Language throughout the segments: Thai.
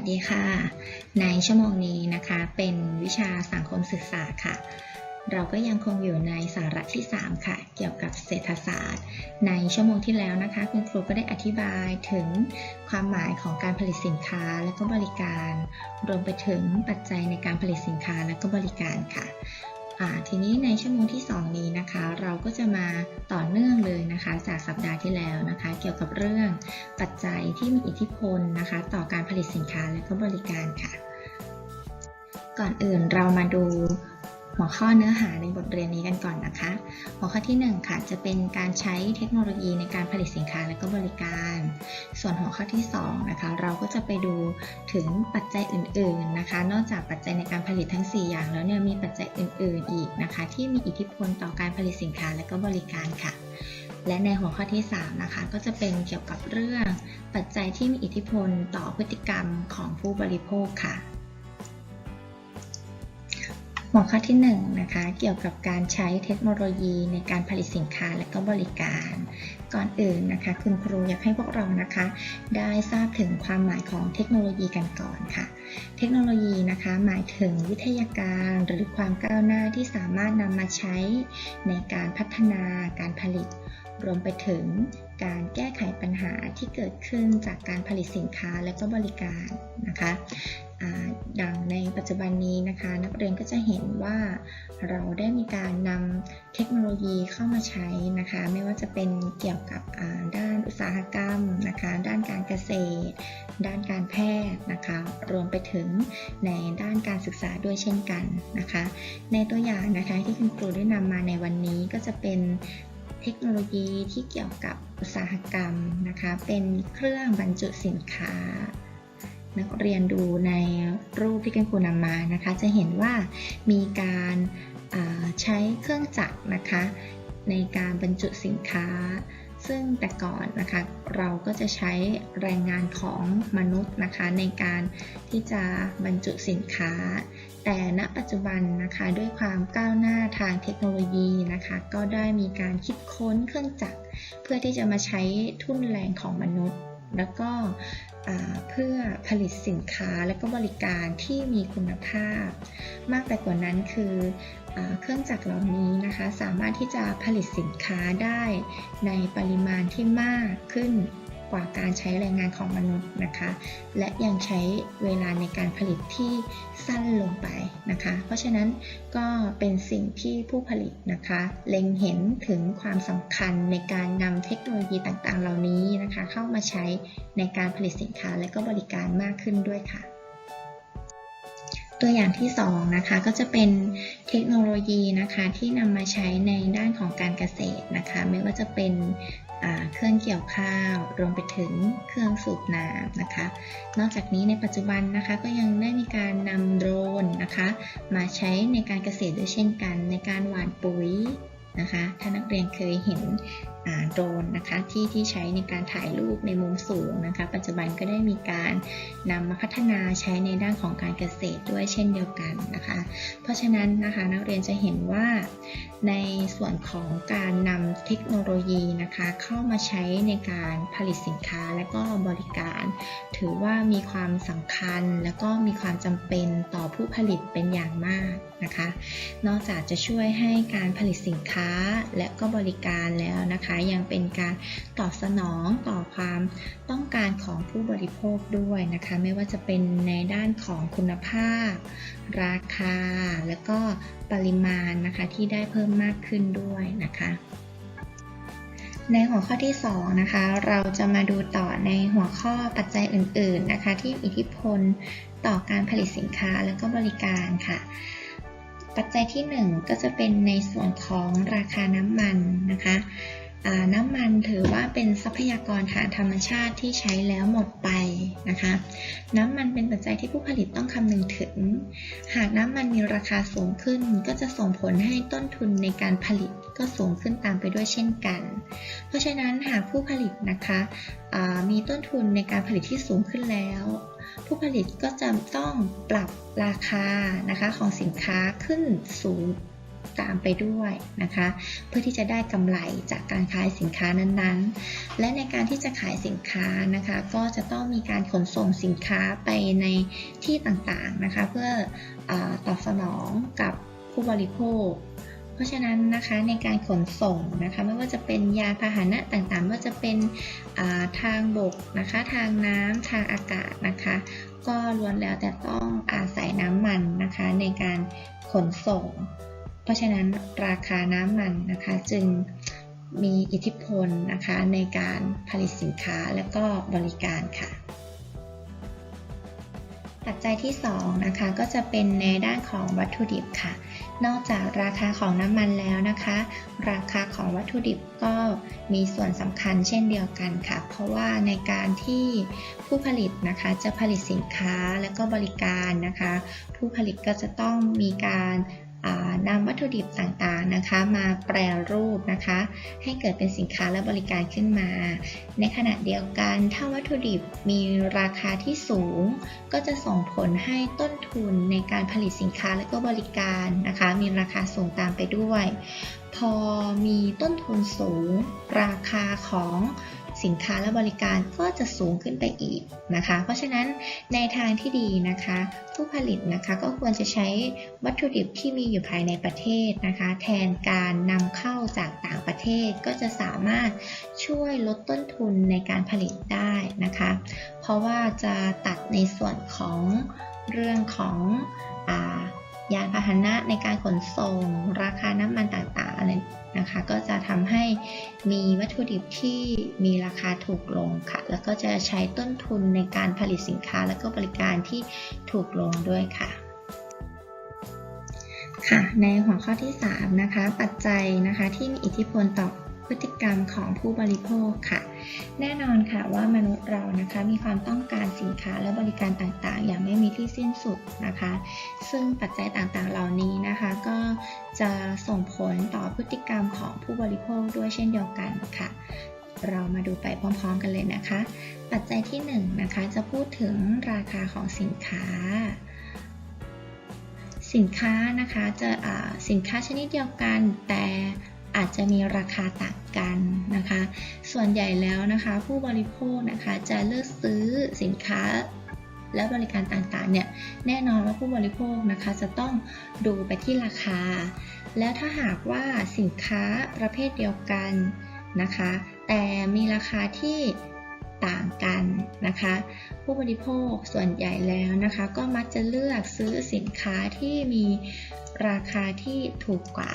สดีค่ะ ในชั่วโมงนี้นะคะ เป็นวิชาสังคมศึกษาค่ะ เราก็ยังคงอยู่ในสาระที่ 3 ค่ะ เกี่ยวกับเศรษฐศาสตร์ ในชั่วโมงที่แล้วนะคะ คุณครูก็ได้อธิบายถึงความหมายของการผลิตสินค้าและก็บริการ รวมไปถึงปัจจัยในการผลิตสินค้าและก็บริการค่ะ ทีนี้ในชั่วโมงที่ 2 นี้นะคะ เราก็จะมาต่อเนื่องเลยนะคะ จากสัปดาห์ที่แล้วนะคะ เกี่ยวกับเรื่องปัจจัยที่มีอิทธิพลนะคะ ต่อการผลิตสินค้าและก็บริการค่ะ ก่อนอื่นเรามาดู หัวข้อเนื้อหาในบทเรียนนี้กันก่อนนะคะ หัวข้อที่ 1 ค่ะ จะเป็นการใช้เทคโนโลยีในการผลิตสินค้าและก็บริการ ส่วนหัวข้อที่2นะคะเราก็จะไปดูถึงปัจจัยอื่น ๆนะคะ นอกจากปัจจัยในการผลิตทั้ง 4 อย่างแล้วเนี่ยมีปัจจัยอื่น ๆ อีกนะคะ ที่มีอิทธิพลต่อการผลิตสินค้าและก็บริการค่ะและในหัวข้อที่ 3 นะคะ ก็จะเป็นเกี่ยวกับเรื่องปัจจัยที่มีอิทธิพลต่อพฤติกรรมของผู้บริโภคค่ะ หัวข้อที่1นะคะเกี่ยวกับการใช้เทคโนโลยีในการผลิตสินค้าและก็บริการ ก่อนอื่นนะคะ คุณครูอยากให้พวกเรานะคะ ได้ทราบถึงความหมายของเทคโนโลยีกันก่อนค่ะ เทคโนโลยีนะคะ หมายถึงวิทยาการหรือความก้าวหน้าที่สามารถนำมาใช้ในการพัฒนาการผลิต รวมไปถึงการแก้ไขปัญหาที่เกิดขึ้นจากการผลิตสินค้าและก็บริการนะคะ อ่าดังในปัจจุบันนี้นะคะ นักเรียนก็จะเห็นว่าเราได้มีการนำเทคโนโลยีเข้ามาใช้นะคะ ไม่ว่าจะเป็นเกี่ยวกับด้านอุตสาหกรรมนะคะ ด้านการเกษตร ด้านการแพทย์นะคะ รวมไปถึงในด้านการศึกษาด้วยเช่นกันนะคะ ในตัวอย่างนะคะที่คุณครูได้นำมาในวันนี้ก็จะเป็นเทคโนโลยีที่เกี่ยวกับอุตสาหกรรมนะคะ เป็นเครื่องบรรจุสินค้า นักเรียนดูในรูปที่คุณครูนำมานะคะ จะเห็นว่ามีการใช้เครื่องจักรนะคะ ในการบรรจุสินค้า ซึ่งแต่ก่อนนะคะเราก็จะใช้แรงงานของมนุษย์นะคะ ในการที่จะบรรจุสินค้า แต่ณปัจจุบันนะคะด้วยความก้าวหน้าทางเทคโนโลยีนะคะ ก็ได้มีการคิดค้นเครื่องจักร เพื่อที่จะมาใช้ทุ่นแรงของมนุษย์ แล้วก็ เพื่อผลิตสินค้าและก็บริการที่มีคุณภาพ มากไปกว่านั้นคืออเครื่องจักรเหล่านี้นะคะ สามารถที่จะผลิตสินค้าได้ในปริมาณที่มากขึ้น กว่าการใช้แรงงานของมนุษย์นะคะ และยังใช้เวลาในการผลิตที่สั้นลงไปนะคะ เพราะฉะนั้นก็เป็นสิ่งที่ผู้ผลิตนะคะ เล็งเห็นถึงความสำคัญในการนำเทคโนโลยีต่างๆ เหล่านี้นะคะ เข้ามาใช้ในการผลิตสินค้าและก็บริการมากขึ้นด้วยค่ะตัวอย่างที่ 2 นะคะก็จะเป็นเทคโนโลยีนะคะที่นำมาใช้ในด้านของการเกษตรนะคะ ไม่ว่าจะเป็น เครื่องเกี่ยวข้าวรวมไปถึงเครื่องสูบน้ำนะคะ นอกจากนี้ในปัจจุบันนะคะก็ยังได้มีการนำโดรนนะคะ มาใช้ในการเกษตรด้วยเช่นกัน ในการหว่านปุ๋ยนะคะถ้านักเรียนเคยเห็นโดรนนะคะที่ที่ใช้ในการถ่ายรูปในมุมสูงนะคะ ปัจจุบันก็ได้มีการนำมาพัฒนาใช้ในด้านของการเกษตรด้วยเช่นเดียวกันนะคะ เพราะฉะนั้นนะคะนักเรียนจะเห็นว่า ในส่วนของการนำเทคโนโลยีนะคะ เข้ามาใช้ในการผลิตสินค้าและก็บริการ ถือว่ามีความสำคัญและก็มีความจำเป็นต่อผู้ผลิตเป็นอย่างมากนะคะ นอกจากจะช่วยให้การผลิตสินค้าและก็บริการแล้วนะคะ ยังเป็นการตอบสนองต่อความต้องการของผู้บริโภคด้วยนะคะ ไม่ว่าจะเป็นในด้านของคุณภาพ ราคาและก็ ปริมาณนะคะที่ได้เพิ่มมากขึ้นด้วยนะคะ ในหัวข้อที่2นะคะเราจะมาดูต่อในหัวข้อปัจจัยอื่น ๆนะคะ ที่มีอิทธิพลต่อการผลิตสินค้าและก็บริการค่ะ ปัจจัยที่ 1 ก็จะเป็นในส่วนของราคาน้ำมันนะคะ น้ำมันถือว่าเป็นทรัพยากรทางธรรมชาติที่ใช้แล้วหมดไปนะคะ น้ำมันเป็นปัจจัยที่ผู้ผลิตต้องคำนึงถึง หากน้ำมันมีราคาสูงขึ้น ก็จะส่งผลให้ต้นทุนในการผลิตก็สูงขึ้นตามไปด้วยเช่นกัน เพราะฉะนั้นหากผู้ผลิตนะคะมีต้นทุนในการผลิตที่สูงขึ้นแล้ว ผู้ผลิตก็จะต้องปรับราคานะคะของสินค้าขึ้นสูง ตามไปด้วยนะคะ เพื่อที่จะได้กำไรจากการขายสินค้านั้นๆ และในการที่จะขายสินค้านะคะ ก็จะต้องมีการขนส่งสินค้าไปในที่ต่างๆนะคะ เพื่ออตอบสนองกับผู้บริโภค เพราะฉะนั้นนะคะในการขนส่งนะคะไม่ว่าจะเป็นยานพาหนะต่างๆไม่ว่าจะเป็นาทางบกนะคะ ทางน้ำทางอากาศนะคะ ก็ล้วนแล้วแต่ต้องอาศัยน้ำมันนะคะในการขนส่ง เพราะฉะนั้นราคาน้ำมันนะคะจึงมีอิทธิพลนะคะในการผลิตสินค้าและก็บริการค่ะ ปัจจัยที่2นะคะก็จะเป็นในด้านของวัตถุดิบค่ะ นอกจากราคาของน้ำมันแล้วนะคะ ราคาของวัตถุดิบก็มีส่วนสำคัญเช่นเดียวกันค่ะ เพราะว่าในการที่ผู้ผลิตนะคะจะผลิตสินค้าและก็บริการนะคะ ผู้ผลิตก็จะต้องมีการ นำวัตถุดิบต่างๆนะคะ มาแปรรูปนะคะ ให้เกิดเป็นสินค้าและบริการขึ้นมา ในขณะเดียวกันถ้าวัตถุดิบมีราคาที่สูง ก็จะส่งผลให้ต้นทุนในการผลิตสินค้าและก็บริการนะคะ มีราคาสูงตามไปด้วย พอมีต้นทุนสูง ราคาของ สินค้าและบริการก็จะสูงขึ้นไปอีกนะคะ เพราะฉะนั้นในทางที่ดีนะคะ ผู้ผลิตนะคะก็ควรจะใช้วัตถุดิบที่มีอยู่ภายในประเทศนะคะ แทนการนำเข้าจากต่างประเทศก็จะสามารถช่วยลดต้นทุนในการผลิตได้นะคะ เพราะว่าจะตัดในส่วนของเรื่องของอายานพาหนะในการขนส่ง ราคาน้ำมันต่างๆอะไร นะคะ ก็จะทำให้มีวัตถุดิบที่มีราคาถูกลงค่ะ แล้วก็จะใช้ต้นทุนในการผลิตสินค้าและก็บริการที่ถูกลงด้วยค่ะค่ะในหัวข้อที่ 3 นะคะ ปัจจัยนะคะที่มีอิทธิพลต่อพฤติกรรมของผู้บริโภคค่ะ แน่นอนค่ะว่ามนุษย์เรานะคะมีความต้องการสิน ค้าและบริการต่างๆ อย่างไม่มีที่สิ้นสุดนะคะ ซึ่งปัจจัยต่างๆ เหล่านี้นะคะก็จะส่งผลต่อพฤติกรรมของผู้บริโภคด้วยเช่นเดียวกันค่ะ เรามาดูไปพร้อม ๆ กันเลยนะคะ ปัจจัยที่1นงนะคะจะพูดถึงราคาของสินค้าสินค้านะคะจะอ่าสินค้าชนิดเดียวกัน แต่ อาจจะมีราคาต่างกันนะคะ ส่วนใหญ่แล้วนะคะ ผู้บริโภคนะคะจะเลือกซื้อสินค้าและบริการต่างๆเนี่ยแน่นอนว่าผู้บริโภคนะคะจะต้องดูไปที่ราคา แล้วถ้าหากว่าสินค้าประเภทเดียวกันนะคะ แต่มีราคาที่ต่างกันนะคะ ผู้บริโภคส่วนใหญ่แล้วนะคะ ก็มักจะเลือกซื้อสินค้าที่มีราคาที่ถูกกว่า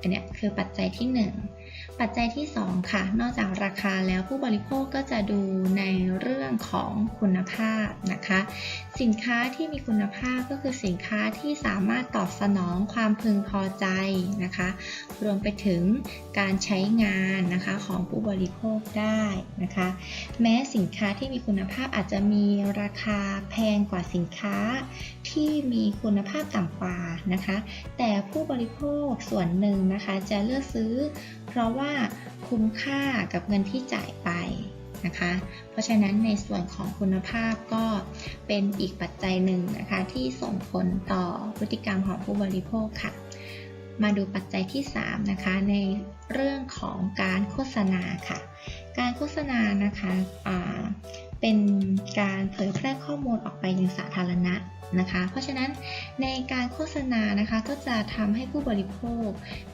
อันนี้คือปัจจัยที่ 1 ปัจจัยที่ 2 ค่ะ นอกจากราคาแล้วผู้บริโภคก็จะดูในเรื่องของคุณภาพนะคะ สินค้าที่มีคุณภาพก็คือสินค้าที่สามารถตอบสนองความพึงพอใจนะคะ รวมไปถึงการใช้งานนะคะของผู้บริโภคได้นะคะ แม้สินค้าที่มีคุณภาพอาจจะมีราคาแพงกว่าสินค้าที่มีคุณภาพต่ำกว่านะคะ แต่ผู้บริโภคส่วนหนึ่งนะคะจะเลือกซื้อ เพราะว่าคุ้มค่ากับเงินที่จ่ายไปนะคะ เพราะฉะนั้นในส่วนของคุณภาพก็เป็นอีกปัจจัยหนึ่งนะคะที่ส่งผลต่อพฤติกรรมของผู้บริโภคค่ะ มาดูปัจจัยที่ 3 นะคะ ในเรื่องของการโฆษณาค่ะ การโฆษณานะคะเป็นการเผยแพร่ข้อมูลออกไปยังสาธารณะนะคะ เพราะฉะนั้นในการโฆษณานะคะก็จะทำให้ผู้บริโภค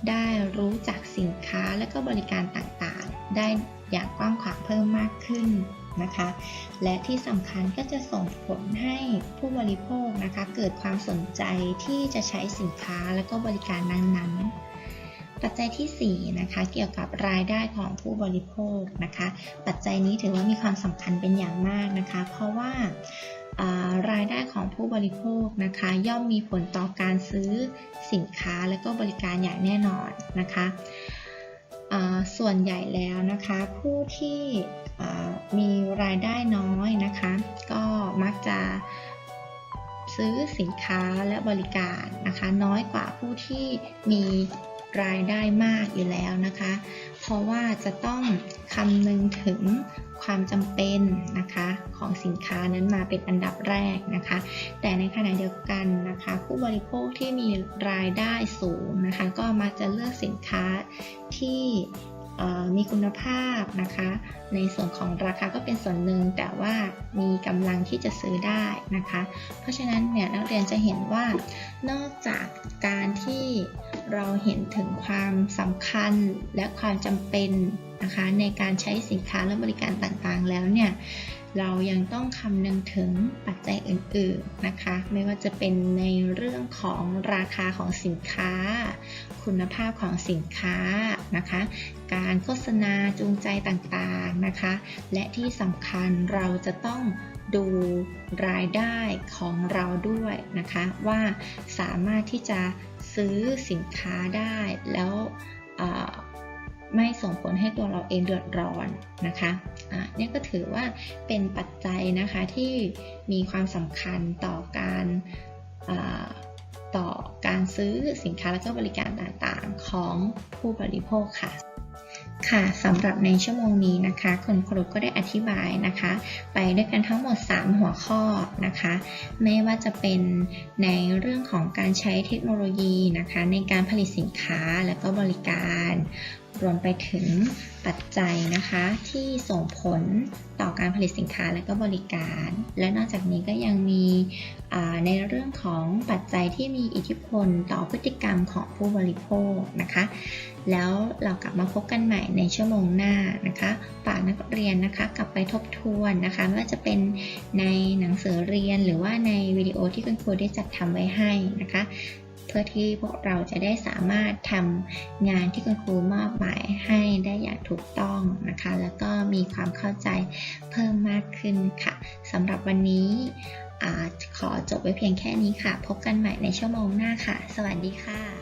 ได้รู้จักสินค้าและก็บริการต่างๆ ได้อย่างกว้างขวางเพิ่มมากขึ้น นะคะ และที่สำคัญก็จะส่งผลให้ผู้บริโภคนะคะ เกิดความสนใจที่จะใช้สินค้าและก็บริการนั้นๆ ปัจจัยที่4นะคะเกี่ยวกับรายได้ของผู้บริโภคนะคะ ปัจจัยนี้ถือว่ามีความสำคัญเป็นอย่างมากนะคะ เพราะว่ารายได้ของผู้บริโภคนะคะ ย่อมมีผลต่อการซื้อสินค้าและก็บริการอย่างแน่นอนนะคะส่วนใหญ่แล้วนะคะ ผู้ที่ มีรายได้น้อยนะคะ ก็มักจะซื้อสินค้าและบริการนะคะ น้อยกว่าผู้ที่มีรายได้มากอยู่แล้วนะคะ เพราะว่าจะต้องคำนึงถึงความจำเป็นนะคะของสินค้านั้นมาเป็นอันดับแรกนะคะ แต่ในขณะเดียวกันนะคะ ผู้บริโภคที่มีรายได้สูงนะคะ ก็มักจะเลือกสินค้าที่ มีคุณภาพนะคะ ในส่วนของราคาก็เป็นส่วนหนึ่งแต่ว่ามีกำลังที่จะซื้อได้นะคะ เพราะฉะนั้นเนี่ยนักเรียนจะเห็นว่านอกจากการที่เราเห็นถึงความสำคัญและความจำเป็นนะคะในการใช้สินค้าและบริการต่างๆแล้วเนี่ย เรายังต้องคำนึงถึงปัจจัยอื่นๆนะคะ ไม่ว่าจะเป็นในเรื่องของราคาของสินค้า คุณภาพของสินค้านะคะ การโฆษณาจูงใจต่างๆนะคะ และที่สำคัญเราจะต้องดูรายได้ของเราด้วยนะคะ ว่าสามารถที่จะซื้อสินค้าได้แล้ว ไม่ส่งผลให้ตัวเราเองเดือดร้อนนะคะอะนี่ก็ถือว่าเป็นปัจจัยนะคะที่มีความสำคัญต่อการอ่าต่อการซื้อสินค้าและก็บริการต่างๆของผู้บริโภคค่ะค่ะสำหรับในชั่วโมงนี้นะคะคุณครูก็ได้อธิบายนะคะ ไปด้วยกันทั้งหมด 3 หัวข้อนะคะ ไม่ว่าจะเป็นในเรื่องของการใช้เทคโนโลยีนะคะ ในการผลิตสินค้าและก็บริการ รวมไปถึงปัจจัยนะคะที่ส่งผลต่อการผลิตสินค้าและก็บริการ และนอกจากนี้ก็ยังมีในเรื่องของปัจจัยที่มีอิทธิพลต่อพฤติกรรมของผู้บริโภคนะคะ แล้วเรากลับมาพบกันใหม่ในชั่วโมงหน้านะคะฝากนักเรียนนะคะกลับไปทบทวนนะคะไม่ว่าจะเป็นในหนังสือเรียนหรือว่าในวิดีโอที่คุณครูได้จัดทำไว้ให้นะคะ เพื่อที่พวกเราจะได้สามารถทำงานที่คุณครูมอบหมายให้ได้อย่างถูกต้องนะคะ แล้วก็มีความเข้าใจเพิ่มมากขึ้นค่ะสำหรับวันนี้อขอจบไว้เพียงแค่นี้ค่ะ พบกันใหม่ในชั่วโมงหน้าค่ะ สวัสดีค่ะ